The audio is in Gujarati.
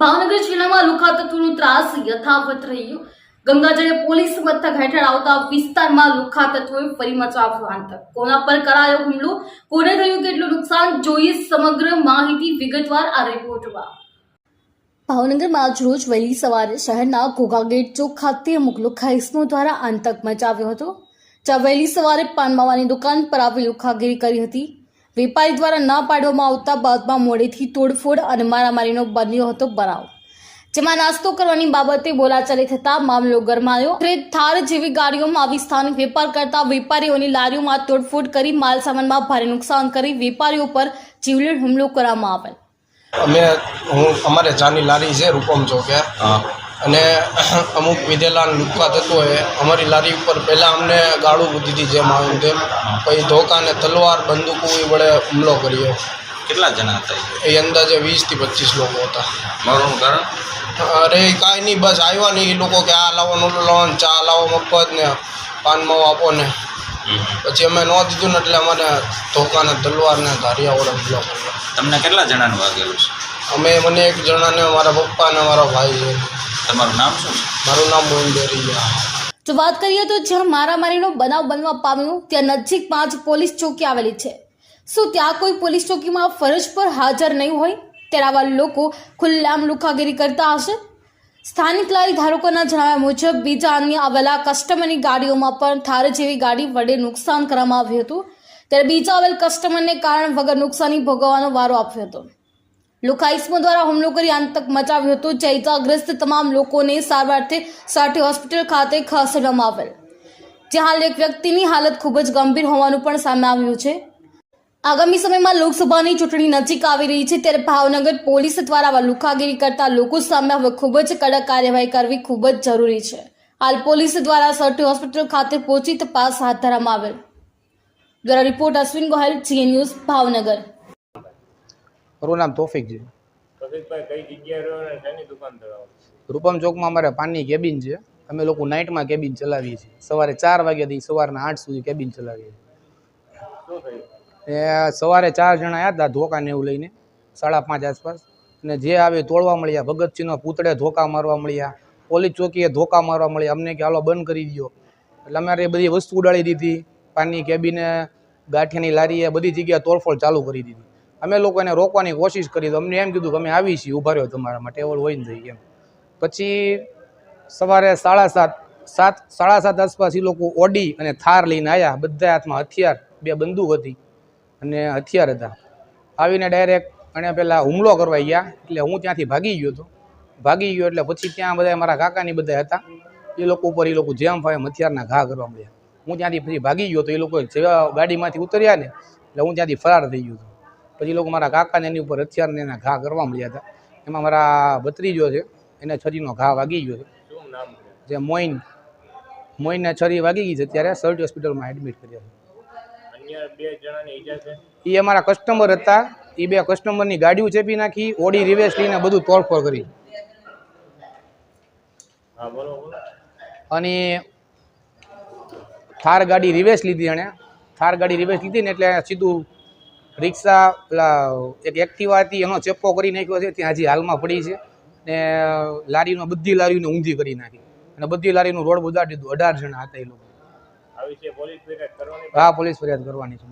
ભાવનગર જિલ્લામાં લુખા તત્વોનો ત્રાસ યથાવત રહ્યો. ગંગાજળે પોલીસ મથક હેઠળ આવતા વિસ્તારમાં લુખા તત્વોએ ફરી મચાવ્યો આંતક. કોના પર કરાયો હુમલો? કોને થયું કેટલું નુકસાન? જોઈએ સમગ્ર માહિતી વિગતવાર આ રિપોર્ટમાં. ભાવનગરમાં આજ રોજ વહેલી સવારે શહેરના ઘોઘા ગેટ ચોક ખાતે અમુક લુખાઈસમો દ્વારા આતંક મચાવ્યો હતો. જ્યાં વહેલી સવારે પાન માવાની દુકાન પર આવી લુખાગીરી કરી હતી. વેપારી દ્વારા ન પાડવામાં આવતા બાદમાં મોડેથી તોડફોડ અને મારામારીનો બન્યો હતો બનાવ. જેમાં નાસ્તો કરવાની બાબતે બોલાચાલી થતા મામલો ગરમાયો. થાર જેવી ગાડીઓમાં આવી સ્થાનિક વેપાર કરતા વેપારીઓની લારીઓમાં તોડફોડ કરી માલ સામાનમાં ભારે નુકસાન કરી વેપારીઓ પર જીવલેણ હુમલો કરવામાં આવેલ. અમે હું અમારે ચાની લારી છે રૂપમ ચોકે અને અમુક વિધેલા થતું હોય અમારી લારી ઉપર પહેલાં અમને ગાળું દીધી જેમ આવ્યું તેમ. પછી ધોકા ને તલવાર બંદૂકો એ વડે હુમલો કર્યો. કેટલા જણા હતા એ? અંદાજે વીસથી પચીસ લોકો હતા. મારું કારણ? અરે કાંઈ નહીં બસ આવ્યા નહીં. એ લોકો કે આ લાવો નોટો લાવો ચા લાવો મફત ને પાન માવો આપો ને. પછી અમે ન દીધું ને એટલે અમારે ધોકા ને તલવાર ને ધારિયા વડે હુમલો કર્યો. તમને કેટલા જણાનું વાગેલું છે? અમે મને એક જણાને મારા પપ્પા ને મારા ભાઈ છે તમારું નામ શું છે? મારું નામ મોહન દેરિયા. જો વાત કરીએ તો જ્યાં મારામારીનો બનાવ બનવા પામ્યો ત્યાં નજીક પાંચ પોલીસ ચોકી આવેલી છે. શું ત્યાં કોઈ પોલીસ ચોકીમાં ફરજ પર હાજર નહીં હોય? ત્યારે આવા લોકો ખુલ્લામ લુખાગીરી કરતા હશે? સ્થાનિક લારી ધારકોના જણાવ્યા મુજબ બીજા અન્ય આવેલા કસ્ટમરની ગાડીઓમાં પણ થાર જેવી ગાડી વડે નુકસાન કરવામાં આવ્યું હતું. ત્યારે બીજા આવેલ કસ્ટમરને કારણ વગર નુકસાની ભોગવવાનો વારો આપ્યો હતો. લુખાઈસ્મો દ્વારા હુમલો કરી આતંક મચાવ્યો હતો. જે તમામ લોકોને સારવારથી સાઠી હોસ્પિટલ ખાતે ખસેડવામાં આવેલ. જ્યાં હાલ એક વ્યક્તિની હાલત ખૂબ જ ગંભીર હોવાનું પણ સામે આવ્યું છે. આગામી સમયમાં લોકસભાની ચૂંટણી નજીક આવી રહી છે ત્યારે ભાવનગર પોલીસ દ્વારા લુખાગીરી કરતા લોકો સામે હવે ખૂબ જ કડક કાર્યવાહી કરવી ખૂબ જ જરૂરી છે. હાલ પોલીસ દ્વારા સર્ટી હોસ્પિટલ ખાતે પહોંચી તપાસ હાથ ધરવામાં આવેલ. દ્વારા રિપોર્ટ અશ્વિન ગોહેલ જી ન્યૂઝ, ભાવનગર. મારું નામ તોફિક છે. પ્રતિકભાઈ કઈ જગ્યાએ રહ્યો અને શેની દુકાન ધરાવો રૂપમ ચોકમાં અમારે પાનની કેબિન છે. અમે લોકો નાઇટમાં કેબિન ચલાવીએ છીએ. સવારે ચાર વાગ્યાથી સવારના આઠ સુધી કેબિન ચલાવીએ છીએ. એ સવારે ચાર જણા આવ્યા હતા ધોકાને એવું લઈને સાડા પાંચ આસપાસ. અને જે આવે તોડવા મળ્યા ભગતસિંહનો પૂતળે ધોકા મારવા મળ્યા પોલીસ ચોકીએ ધોકા મારવા મળ્યા અમને કે હાલો બંધ કરી દો એટલે અમારે બધી વસ્તુ ઉડાડી દીધી પાનની કેબિને ગાંઠિયાની લારીએ બધી જગ્યાએ તોડફોડ ચાલુ કરી દીધી. અમે લોકો એને રોકવાની કોશિશ કરી તો અમને એમ કીધું કે અમે આવી છીએ, ઊભા રહ્યો તમારા માટે, એવું હોય ને થઈ એમ. પછી સવારે સાડા સાત સાત, સાડા સાત આસપાસ એ લોકો ઓડી અને થાર લઈને આવ્યા બધા હાથમાં હથિયાર, બે બંદૂક હતી અને હથિયાર હતા. આવીને ડાયરેક્ટ અને પહેલાં હુમલો કરવા ગયા, એટલે હું ત્યાંથી ભાગી ગયો હતો. ભાગી ગયો એટલે પછી ત્યાં બધા મારા કાકાની બધા હતા. એ લોકો ઉપર એ લોકો જેમ ફાય હથિયારના ઘા કરવા મળ્યા. હું ત્યાંથી પછી ભાગી ગયો તો એ લોકો જેવા ગાડીમાંથી ઉતર્યા ને, એટલે હું ત્યાંથી ફરાર થઈ ગયો હતો. પછી લોકો મારા કાકાને એની ઉપર હથિયારને એના ઘા કરવા મળ્યા હતા. એમાં મારા ભત્રીજો છે એને છરીનો ઘા વાગી ગયો છે. જે મોઇન મોઇનને છરી વાગી ગઈ છે ત્યારે સર્ટ હોસ્પિટલમાં એડમિટ કર્યા છે. એ અમારા કસ્ટમર હતા. એ બે કસ્ટમરની ગાડીઓ ચેપી નાખી ઓડી રિવેસ લઈને બધું તોડફોડ કરી. અને થાર ગાડી રિવેસ લીધી એણે. થાર ગાડી રિવેસ લીધી ને એટલે સીધું રિક્ષા પેલા એક એક્ટિવાથી એનો ચેપ્પો કરી નાખ્યો છે ત્યાં હજી હાલમાં પડી છે. ને લારીનો બધી લારીઓને ઊંધી કરી નાખી. અને બધી લારીનું રોડ બગાડી દીધું અઢાર જણા હતા એ લોકો. હા પોલીસ ફરિયાદ કરવાની છે.